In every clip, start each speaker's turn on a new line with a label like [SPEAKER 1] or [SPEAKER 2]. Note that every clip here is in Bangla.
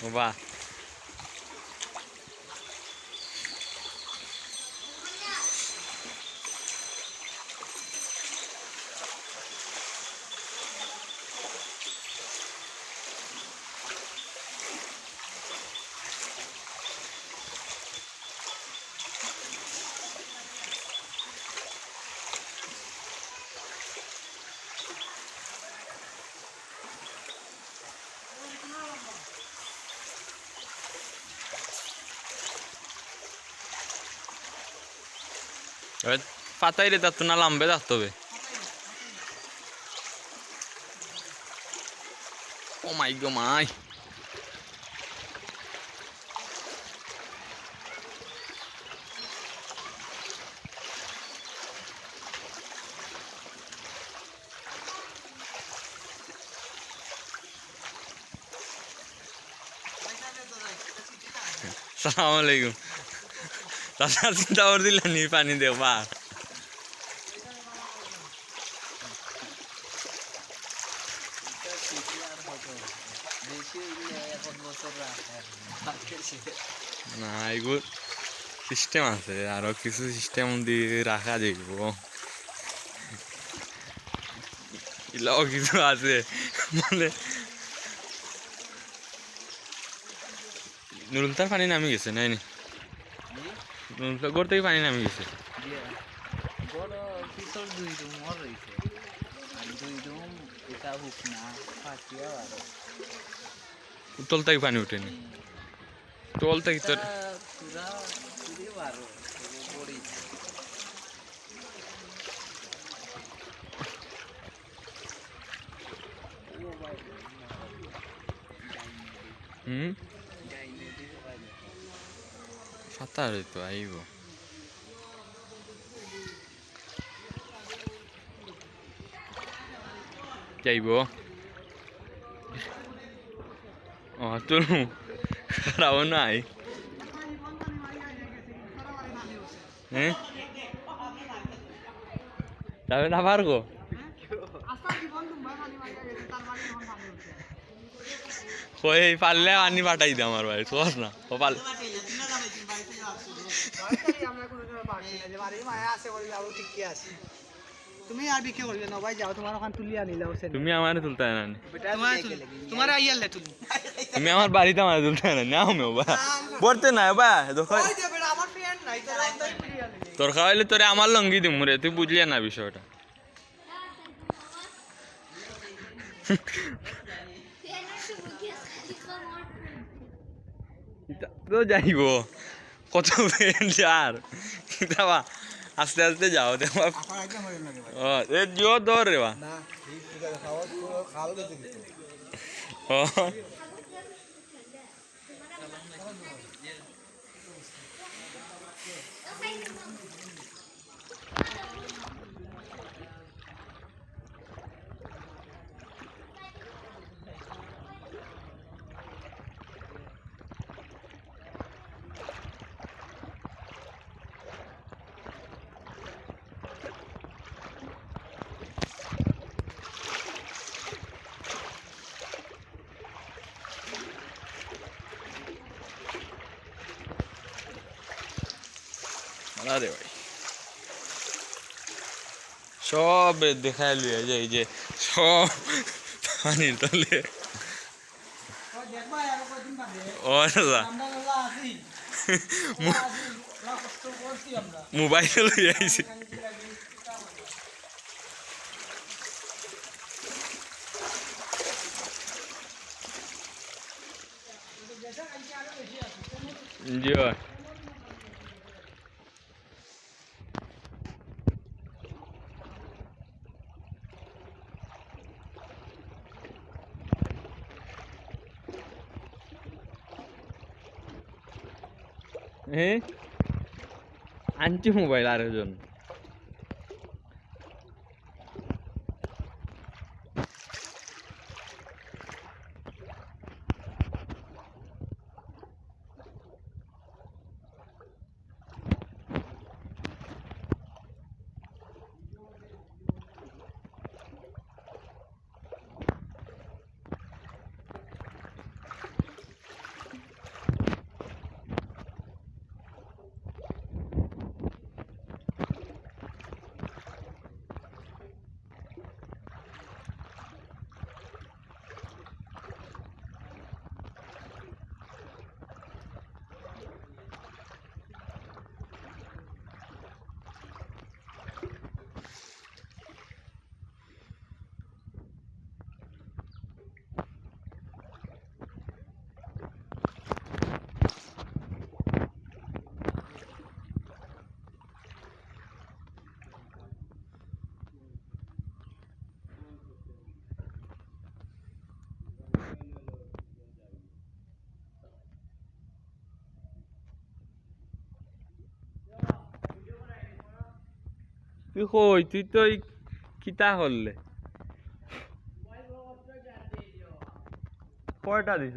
[SPEAKER 1] 好吧。পাতাই রে যাতো না লাম্বে যাতে হবে। ও মাই গো মাই। সালাম দাদা চিন্তা করে দিলেন নি, পানি দেবা না এগুলো সিস্টেম আছে, আরও কিছু সিস্টেম দিয়ে রাখা যাইব এলাও কিছু আছে মানে নুরুলতার পানি নামি গেছে নাই নি গোর থেকে পানি নামি গেছে
[SPEAKER 2] বড় পিছর দুই রুম ওর রয়েছে আর দুই রুম এটা হুক না ফাটিয়া আর
[SPEAKER 1] উতল থেকে পানি উঠেনি। তল থেকে তোর
[SPEAKER 2] পুরা পুরি বারো
[SPEAKER 1] হুম? সাঁতার তো আইব যাইব ও তোর খারাপ নাই হ্যাঁ যাবে না পারব ওই পারলে আনি পাঠাই দে আমার বাড়ি তোর না ও পাল
[SPEAKER 3] তুমি আর বিক্রি করবে না ভাই যাও তোমার ওখান তুলিয়া নিলে
[SPEAKER 1] তুমি আমার তুলতে না
[SPEAKER 3] তোমার আইয়ালে তুমি
[SPEAKER 1] তুমি আমার বাড়িতে আমার তুলতে না নাও মেও বা পড়তে না বা
[SPEAKER 3] নিলে
[SPEAKER 1] তোর খাওয়াইলে তোরে আমার লঙ্গি দিম রে তুই বুঝলি না বিষয়টা তো যাইব। কত যার? দাবা আস্তে আস্তে যাও ও এ জিও দর রে বা। ও। আরে ভাই। সব দেখায় লিয়ে যে, এই যে সব পানির তলে। মোবাইল লই আইছে। জি ভাই। এ আনছি মোবাইল আরেকজন
[SPEAKER 4] তুই কই তুই তো কিতা করলে কয়টা দিছ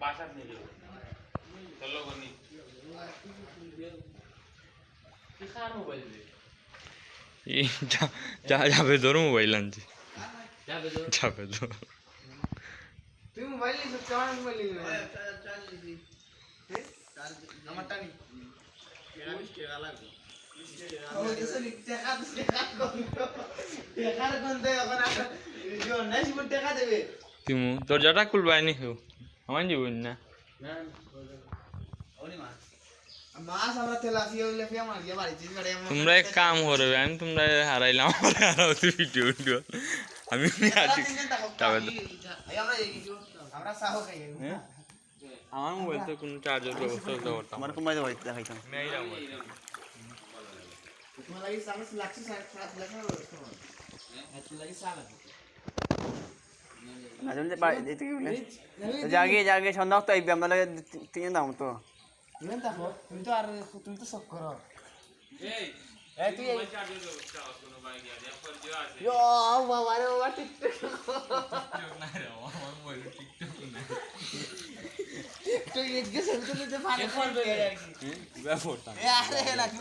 [SPEAKER 4] বাসাত নিয়ে যাব। চলো গনি এই যা- যা যাবে ধরো মোবাইল আনছি। যাবে ধর
[SPEAKER 3] তুই মোবাইল নিছিস কেমন মোবাইল নি টাকা টাকার
[SPEAKER 4] তুমি দরজাটা খুলবাই নি কেউ আমার জীবন না। তোমরা এক কাম করবে আমি তোমরা হারাইলাম আমার হারাওতে ভিডিও ভিডিও আমি তো-
[SPEAKER 3] আমরা
[SPEAKER 4] মোবাইল তো কোনো চার্জার ব্যবস্থা করতে পারতাম
[SPEAKER 5] আমার দেখাইতাম। জাগে জাগে সন্ধ্যা তো আইবি আমরা তিন দাম তো
[SPEAKER 3] তুমি তো আর তুমি তো সব করো এই তুই ইয়ো বাবা রে বাবা টিকটক গেছে তো পারে আরে না কি